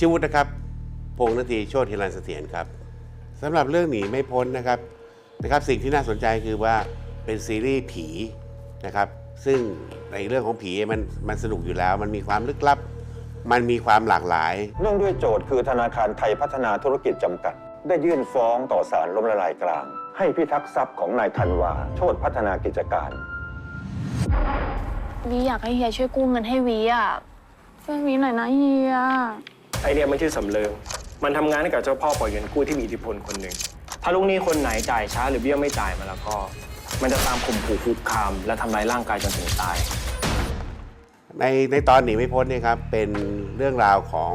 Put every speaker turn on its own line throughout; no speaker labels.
ชื่อวุฒินะครับพงษ์นาทีโชติฮิรันเสถียรครับสำหรับเรื่องหนีไม่พ้นนะครับนะครับสิ่งที่น่าสนใจคือว่าเป็นซีรีส์ผีนะครับซึ่งในเรื่องของผีมันมันสนุกอยู่แล้ว มันมีความลึกลับ มันมีความหลากหลาย
เนื่องด้วยโจทย์คือธนาคารไทยพัฒนาธุรกิจจำกัด ได้ยื่นฟ้องต่อศาลล้มละลายกลาง ให้พิทักษ์ทรัพย์ของนายธันวา โชติพัฒนากิจการ
วีอยากให้เฮียช่วยกู้เงินให้วีอะช่วยวีหน่อยนะเฮีย
ไอเนี่ยมันชื่อสำเริง มันทำงานให้กับเจ้าพ่อปล่อยเงินกู้ที่มีอิทธิพลคนหนึ่ง ถ้าลูกหนี้คนไหนจ่ายช้าหรือเบี้ยไม่จ่ายมาแล้วก็ มันจะตามข่มขู่คุกคาม และทำร้ายร่างกายจนถึงตาย
ในในตอนหนีไม่พ้นเนี่ยครับเป็นเรื่องราวของ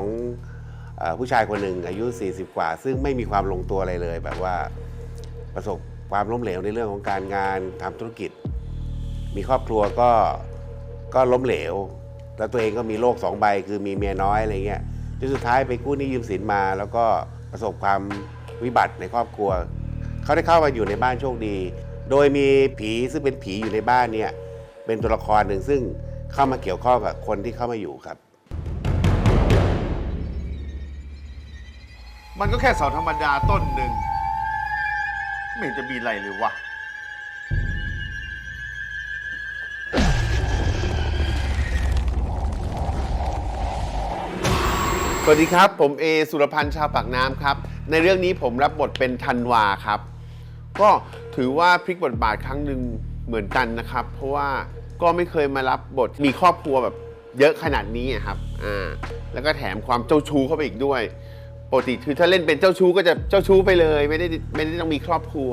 เออผู้ชายคนหนึ่งอายุ 40 กว่า ซึ่งไม่มีความลงตัวอะไรเลย แบบว่าประสบความล้มเหลวในเรื่องของการงานทำธุรกิจ มีครอบครัวก็ก็ล้มเหลว แล้วตัวเองก็มีโรคสองใบคือมีเมียน้อยอะไรเงี้ย จนสุดท้ายไปกู้หนี้ยืมสินมา แล้วก็ประสบความวิบัติในครอบครัว เขาได้เข้ามาอยู่ในบ้านโชคดี โดยมีผีซึ่งเป็นผีอยู่ในบ้านเนี่ยเป็นตัวละครหนึ่งซึ่งเข้ามาเกี่ยวข้องกับคนที่เข้ามาอยู่ครับ
มันก็แค่เสาธรรมดาต้นหนึ่งไม่เห็นจะมีอะไรเลยวะ สวัสดีครับ ผมเอสุรพันธ์ชาวปากน้ำครับ ในเรื่องนี้ผมรับบทเป็นธันวาครับ ก็ถือว่าพลิกบทบาทครั้งหนึ่งเหมือนกันนะครับ เพราะว่าก็ไม่เคยมารับบทมีครอบครัวแบบเยอะขนาดนี้อะครับอ่าแล้วก็แถมความเจ้าชู้เข้าไปอีกด้วยปกติคือถ้าเล่นเป็นเจ้าชู้ก็จะเจ้าชู้ไปเลย ไม่ได้ไม่ได้ต้องมีครอบครัว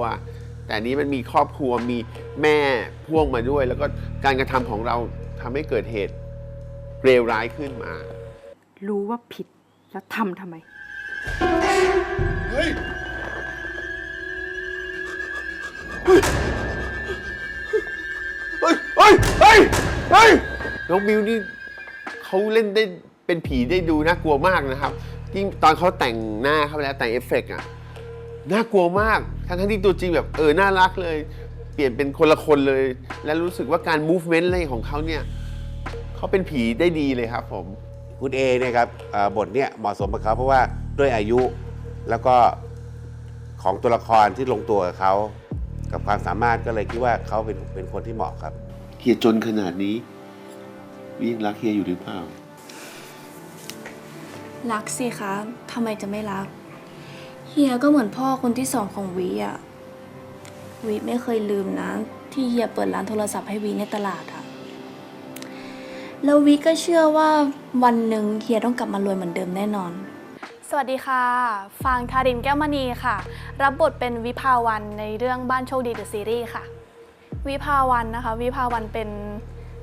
แต่อันนี้มันมีครอบครัวมีแม่พ่วงมาด้วย แล้วก็การกระทำของเราทำให้เกิดเหตุเลวร้ายขึ้นมา
รู้ว่าผิด แล้วทำทำไม
เฮ้ย เฮ้ย เฮ้ย เฮ้ย เฮ้ย น้องบิวนี่เขาเล่นได้เป็นผีได้ดูน่ากลัวมากนะครับยิ่งตอนเขาแต่งหน้าเข้าไปแล้วแต่งเอฟเฟกต์อะน่ากลัวมาก ทั้งทั้งที่ตัวจริงแบบเออ น่ารักเลย เปลี่ยนเป็นคนละคนเลย และรู้สึกว่าการ movement อะไรของเขาเนี่ย เขาเป็นผีได้ดีเลยครับผม
คุณเอเนี่ยครับบทเนี่ยเหมาะสมกับเขาเพราะว่าด้วยอายุแล้วก็ของตัวละครที่ลงตัวกับเขากับความสามารถก็เลยคิดว่าเขาเป็นเป็นคนที่เหมาะครับ
เฮียจนขนาดนี้วิยังรักเฮียอยู่หรือเปล่า
รักสิคะทำไมจะไม่รัก เฮียก็เหมือนพ่อคนที่สองของวีอะวีไม่เคยลืมนะ ที่เฮียเปิดร้านโทรศัพท์ให้วีในตลาด แล้ววีก็เชื่อว่าวันหนึ่งเฮียต้องกลับมารวยเหมือนเดิมแน่นอน สวัสดีค่ะ ฟางทารินแก้วมณีค่ะ รับบทเป็นวิภาวันในเรื่องบ้านโชคดีเดอะซีรีส์ค่ะ วิภาวันนะคะ วิภาวันเป็น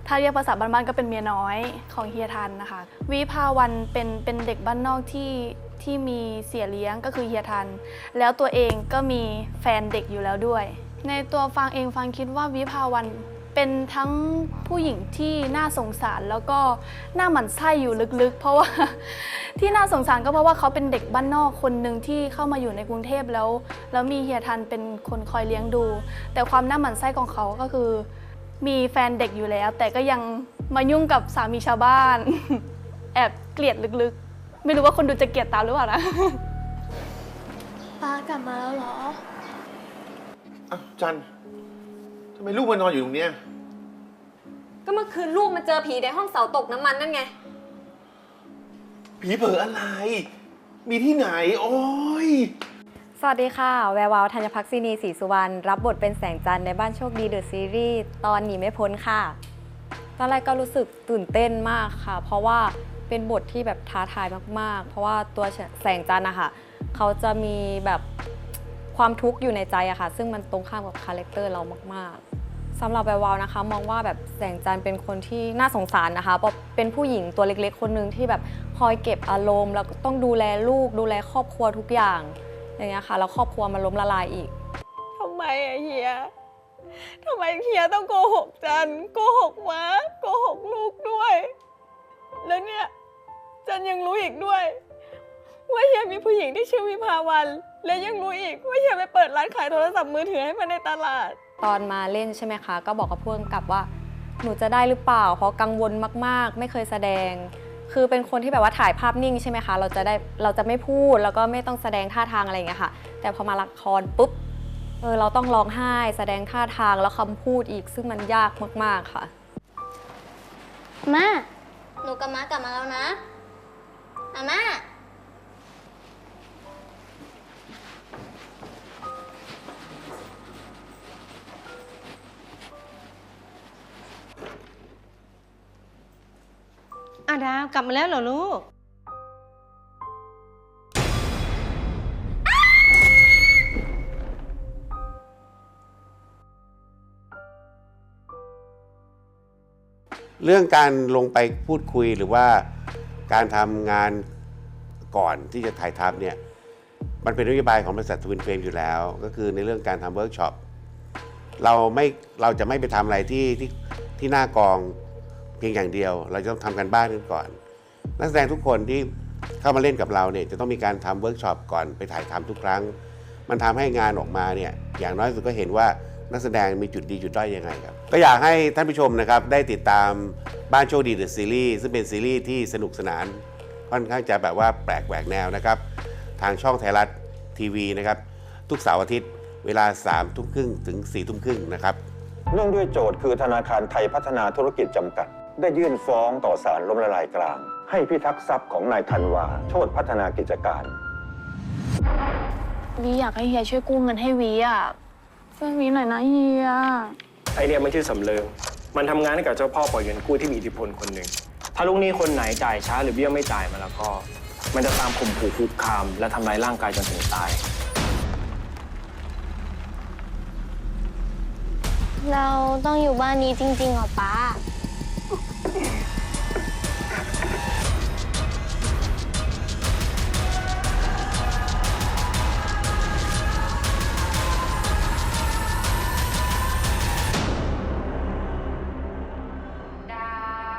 ถ้าเรียกภาษาบ้านๆก็เป็นเมียน้อยของเฮียทันนะคะ วิภาวันเป็นเป็นเด็กบ้านนอกที่ที่มีเสียเลี้ยงก็คือเฮียทัน แล้วตัวเองก็มีแฟนเด็กอยู่แล้วด้วย ในตัวฟังเองฟังคิดว่าวิภาวัน เป็นทั้งผู้หญิงที่น่าสงสารแล้วก็น่าหมั่นไส้อยู่ลึกๆ เพราะว่าที่น่าสงสารก็เพราะว่าเขาเป็นเด็กบ้านนอกคนหนึ่งที่เข้ามาอยู่ในกรุงเทพแล้ว แล้วมีเฮียทันเป็นคนคอยเลี้ยงดู แต่ความน่าหมั่นไส้ของเขาก็คือ มีแฟนเด็กอยู่แล้ว แต่ก็ยังมายุ่งกับสามีชาวบ้าน แอบเกลียดลึกๆ ไม่รู้ว่าคนดูจะเกลียดตามหรือเปล่านะป้ากลับมาแล้วเหรอ
อ้าวจัน ทำไมลูกมานอนอยู่ตรงเนี้ย
ก็เมื่อคืนลูกมาเจอผีในห้องเสาตกน้ำมันนั่นไง
ผีเผลออะไร มีที่ไหน โอ้ย
สวัสดีค่ะ แวววาวธัญพักษินีศรีสุวรรณ รับบทเป็นแสงจันทร์ในบ้านโชคดีเดอะซีรีส์ตอนหนีไม่พ้นค่ะ ตอนแรกก็รู้สึกตื่นเต้นมากค่ะ เพราะว่าเป็นบทที่แบบท้าทายมาก ๆ เพราะว่าตัวแสงจันทร์นะคะเขาจะมีแบบ ความทุกข์อยู่ในใจอะค่ะ ซึ่งมันตรงข้ามกับคาแรคเตอร์เรามากๆสำหรับแวววาวนะคะ มองว่าแบบแสงจันทร์เป็นคนที่น่าสงสารนะคะเพราะเป็นผู้หญิงตัวเล็ก ๆ คนหนึ่งที่แบบคอยเก็บอารมณ์แล้วก็ต้องดูแลลูก ดูแลครอบครัวทุกอย่างอย่างเงี้ยค่ะแล้วครอบครัวมันล้มละลายอีก
ทำไมอะเฮียทำไมเฮียต้องโกหกจันโกหกม้าโกหกลูกด้วย แล้วเนี่ยจันยังรู้อีกด้วย ว่าเฮียมีผู้หญิงที่ชื่อวิภาวัน และยังรู้อีกว่าเฮีย ไปเปิดร้านขายโทรศัพท์มือถือให้มันในตลาด
ตอนมาเล่นใช่ไหมคะ ก็บอกกับพ่วงกับว่า หนูจะได้หรือเปล่า เพราะกังวลมากๆ ไม่เคยแสดง คือเป็นคนที่แบบว่าถ่ายภาพนิ่งใช่ไหมคะ เราจะได้เราจะไม่พูดแล้วก็ไม่ต้องแสดงท่าทางอะไรอย่างเงี้ยค่ะ แต่พอมาละครปุ๊บเออเราต้องร้องไห้แสดงท่าทางแล้วคำพูดอีกซึ่งมันยากมากๆค่ะ
มา หนูกับม้ากลับมาแล้วนะอาม่า
อา ดาวกลับมาแล้วเหรอลูก
เรื่องการลงไปพูดคุยหรือว่าการทำงานก่อนที่จะถ่ายทำเนี่ย มันเป็นนโยบายของบริษัททวินเฟรมอยู่แล้ว ก็คือในเรื่องการทำเวิร์กช็อปเราไม่เราจะไม่ไปทำอะไรที่ที่ที่หน้ากอง เพียงอย่างเดียว เราจะต้องทำกันบ้านกันก่อน นักแสดงทุกคนที่เข้ามาเล่นกับเราเนี่ยจะต้องมีการทำเวิร์กช็อปก่อนไปถ่ายทำทุกครั้ง มันทำให้งานออกมาเนี่ยอย่างน้อยสุดก็เห็นว่านักแสดงมีจุดดีจุดด้อยยังไงครับ ก็อยากให้ท่านผู้ชมนะครับได้ติดตามบ้านโชคดีเดอะซีรีส์ซึ่งเป็นซีรีส์ที่สนุกสนาน ค่อนข้างจะแบบว่าแปลกแหวกแนวนะครับ ทางช่องไทยรัฐทีวีนะครับ ทุกเสาร์อาทิตย์เวลา3ามทุ่มครึ่งถึง4ี่ทุ่มครึ่งนะครับ
เนื่องด้วยโจทย์คือธนาคารไทยพัฒนาธุรกิจจำกัด ได้ยื่นฟ้องต่อศาลล้มละลายกลาง ให้พิทักษ์ทรัพย์ของนายธันวา โชติพัฒนากิจการ
วีอยากให้เฮียช่วยกู้เงินให้วีอะช่วยวีหน่อยนะเฮีย
ไอเนี่ยมันชื่อสำเริง มันทำงานให้กับเจ้าพ่อปล่อยเงินกู้ที่มีอิทธิพลคนหนึ่ง ถ้าลูกหนี้คนไหนจ่ายช้าหรือเบี้ยไม่จ่ายมาแล้วก็ มันจะตามข่มขู่คุกคาม และทำร้ายร่างกายจนถึงตาย
เราต้องอยู่บ้านนี้จริงๆเหรอป้า